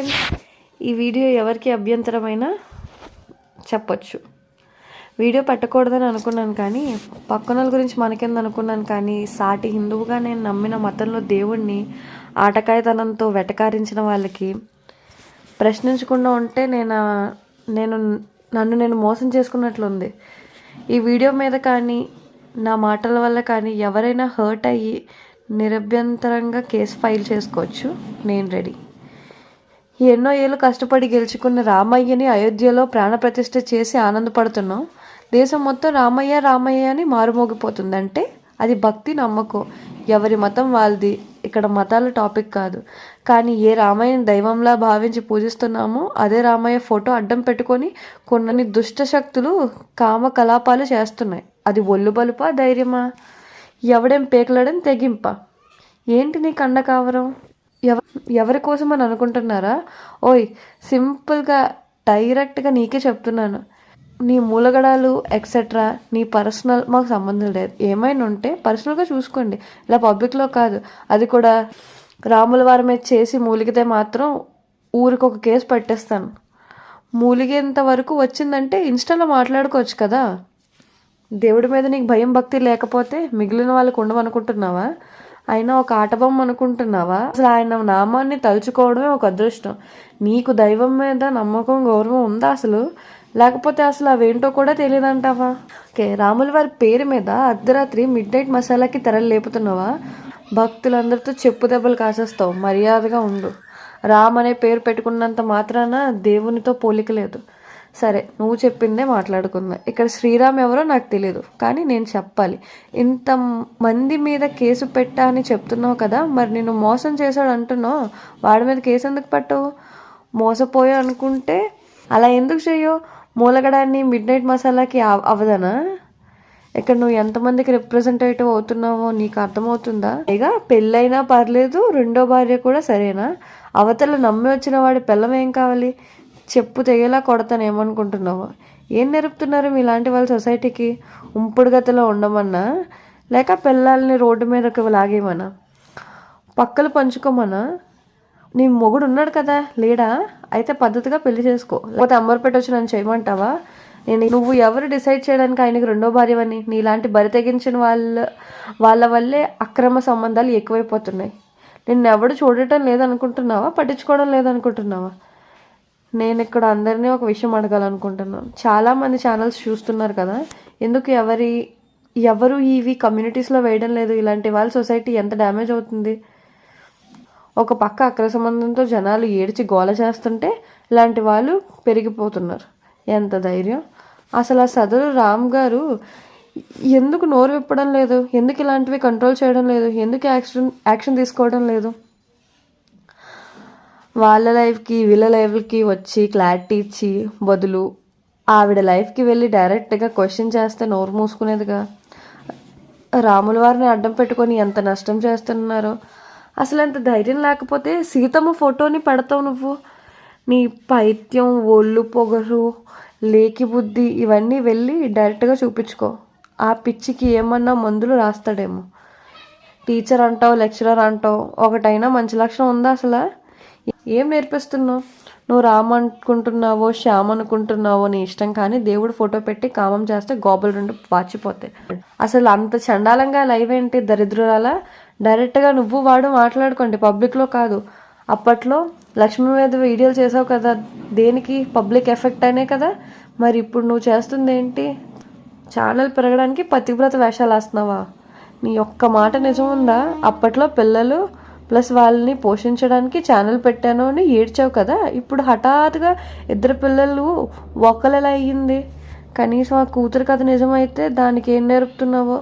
Friends ఈ video ఎవరికి అభ్యంతరమైనా చెప్పచ్చు. వీడియో పెట్టకూడదని అనుకున్నాను కానీ పక్కనల గురించి మనకెందు అనుకున్నాను కానీ సాటి హిందువుగా నేను నమ్మిన మతంలో దేవుణ్ణి ఆటకాయతనంతో వెటకారించిన వాళ్ళకి ప్రశ్నించకుండా ఉంటే నేను నేను నన్ను నేను మోసం చేసుకున్నట్లుంది. ఈ వీడియో మీద కానీ నా మాటల వల్ల కానీ ఎవరైనా హర్ట్ అయ్యి నిరభ్యంతరంగా కేసు ఫైల్ చేసుకోవచ్చు. నేను రెడీ. ఎన్నో ఏళ్ళు కష్టపడి గెలుచుకున్న రామయ్యని అయోధ్యలో ప్రాణప్రతిష్ఠ చేసి ఆనందపడుతున్నాం. దేశం మొత్తం రామయ్య రామయ్య అని మారుమోగిపోతుందంటే అది భక్తి నమ్మకం. ఎవరి మతం వాళ్ళది? ఇక్కడ మతాల టాపిక్ కాదు. కానీ ఏ రామయ్యని దైవంలా భావించి పూజిస్తున్నామో అదే రామయ్య ఫోటో అడ్డం పెట్టుకొని కొన్ని దుష్ట శక్తులు కామ కలాపాలు చేస్తున్నాయి. అది ఒళ్ళు బలుపా ధైర్యమా? ఎవడేం పేకలడం తెగింప? ఏంటి నీ కండ కావరం ఎవ ఎవరి కోసం అని అనుకుంటున్నారా? ఓయ్ సింపుల్గా డైరెక్ట్గా నీకే చెప్తున్నాను. నీ మూలగడాలు ఎక్సెట్రా నీ పర్సనల్ మాకు సంబంధం లేదు. ఏమైనా ఉంటే పర్సనల్గా చూసుకోండి. ఇలా పబ్లిక్లో కాదు. అది కూడా రాముల వారి మీద చేసి మూలిగితే మాత్రం ఊరికి ఒక కేసు పట్టేస్తాను. మూలిగేంత వరకు వచ్చిందంటే ఇన్స్టాలో మాట్లాడుకోవచ్చు కదా? దేవుడి మీద నీకు భయం భక్తి లేకపోతే మిగిలిన వాళ్ళకు ఉండమనుకుంటున్నావా అయినా ఒక ఆటబొమ్మ అనుకుంటున్నావా? అసలు ఆయన నామాన్ని తలుచుకోవడమే ఒక అదృష్టం. నీకు దైవం మీద నమ్మకం గౌరవం ఉందా అసలు? లేకపోతే అసలు అవేంటో కూడా తెలియదంటావా? ఓకే రాముల వారి పేరు మీద అర్ధరాత్రి మిడ్ నైట్ మసాలాకి తెరలు లేపుతున్నావా? భక్తులందరితో చెప్పు దెబ్బలు కాసేస్తావు మర్యాదగా ఉండు. రామ్ అనే పేరు పెట్టుకున్నంత మాత్రాన దేవునితో పోలిక లేదు. సరే నువ్వు చెప్పిందే మాట్లాడుకుందాం. ఇక్కడ శ్రీరామ్ ఎవరో నాకు తెలియదు కానీ నేను చెప్పాలి. ఇంత మంది మీద కేసు పెట్టా అని చెప్తున్నావు కదా మరి నేను మోసం చేశాడు అంటున్నావు. వాడి మీద కేసు ఎందుకు పెట్టవు? మోసపోయా అనుకుంటే అలా ఎందుకు చెయ్యో మూలగడాన్ని మిడ్ నైట్ మసాలాకి అవ- అవదనా? ఇక్కడ నువ్వు ఎంతమందికి రిప్రజెంటేటివ్ అవుతున్నావో నీకు అర్థమవుతుందా? పైగా పెళ్ళైనా పర్లేదు రెండో భార్య కూడా సరేనా? అవతల నమ్మి వచ్చిన వాడి పిల్లం ఏం కావాలి? చెప్పు తెగేలా కొడతాను ఏమనుకుంటున్నావు ఏం నేర్పుతున్నారు మీలాంటి వాళ్ళ సొసైటీకి? ఉంపుడు గతిలో ఉండమన్నా? లేక పిల్లల్ని రోడ్డు మీదకి లాగేమన్నా పక్కలు పంచుకోమన్నా? నీ మొగుడు ఉన్నాడు కదా లేడా? అయితే పద్ధతిగా పెళ్ళి చేసుకో. లేకపోతే అంబర్పేట వచ్చి నన్ను చేయమంటావా? నేను నువ్వు ఎవరు డిసైడ్ చేయడానికి ఆయనకి రెండో భార్యవని? నీలాంటి బరి తెగించిన వాళ్ళ వాళ్ళ వల్లే అక్రమ సంబంధాలు ఎక్కువైపోతున్నాయి. నిన్ను ఎవడు చూడటం లేదనుకుంటున్నావా? పట్టించుకోవడం లేదనుకుంటున్నావా? నేను ఇక్కడ అందరినీ ఒక విషయం అడగాలనుకుంటున్నాను. చాలామంది ఛానల్స్ చూస్తున్నారు కదా ఎందుకు ఎవరి ఎవరు ఇవి కమ్యూనిటీస్లో వేయడం లేదు? ఇలాంటి వాళ్ళ సొసైటీ ఎంత డ్యామేజ్ అవుతుంది? ఒక పక్క అక్ర సంబంధంతో జనాలు ఏడ్చి గోల చేస్తుంటే ఇలాంటి వాళ్ళు పెరిగిపోతున్నారు. ఎంత ధైర్యం! అసలు ఆ సదరు రామ్ గారు ఎందుకు నోరు విప్పడం లేదు? ఎందుకు ఇలాంటివి కంట్రోల్ చేయడం లేదు? ఎందుకు యాక్షన్ యాక్షన్ తీసుకోవడం లేదు? వాళ్ళ లైఫ్కి వీళ్ళ లైఫ్కి వచ్చి క్లారిటీ ఇచ్చి బదులు ఆవిడ లైఫ్కి వెళ్ళి డైరెక్ట్గా క్వశ్చన్ చేస్తే నోరు మూసుకునేదిగా. రాముల వారిని అడ్డం పెట్టుకొని ఎంత నష్టం చేస్తున్నారో. అసలు అంత ధైర్యం లేకపోతే సీతమ్మ ఫోటోని పెడతావు నువ్వు? నీ పైత్యం ఒళ్ళు పొగరు లేకి బుద్ధి ఇవన్నీ వెళ్ళి డైరెక్ట్గా చూపించుకో. ఆ పిచ్చికి ఏమన్నా మందులు రాస్తాడేమో. టీచర్ అంటావు లెక్చరర్ అంటావు ఒకటైనా మంచి లక్షణం ఉందా అసలు? ఏం నేర్పిస్తున్నావు? నువ్వు రామ్ అనుకుంటున్నావో శ్యామ్ అనుకుంటున్నావో నీ ఇష్టం కానీ దేవుడు ఫోటో పెట్టి కామం చేస్తే గోబలు రెండు వాచిపోతాయి. అసలు అంత చండాలంగా లైవ్ ఏంటి దరిద్రురాలా? డైరెక్ట్గా నువ్వు వాడు మాట్లాడుకోండి పబ్లిక్లో కాదు. అప్పట్లో లక్ష్మీ మీద వీడియోలు చేసావు కదా దేనికి? పబ్లిక్ ఎఫెక్ట్ అనే కదా. మరి ఇప్పుడు నువ్వు చేస్తుంది ఏంటి? ఛానల్ పెరగడానికి పతివ్రత వేషాలు వేస్తున్నావా? నీ ఒక్క మాట నిజం ఉందా? అప్పట్లో పిల్లలు ప్లస్ వాళ్ళని పోషించడానికి ఛానల్ పెట్టాను అని ఏడ్చావు కదా ఇప్పుడు హఠాత్తుగా ఇద్దరు పిల్లలు ఒక్కలెలా అయ్యింది. కనీసం ఆ కూతురు కథ నిజమైతే దానికి ఏం నేర్పుతున్నావో?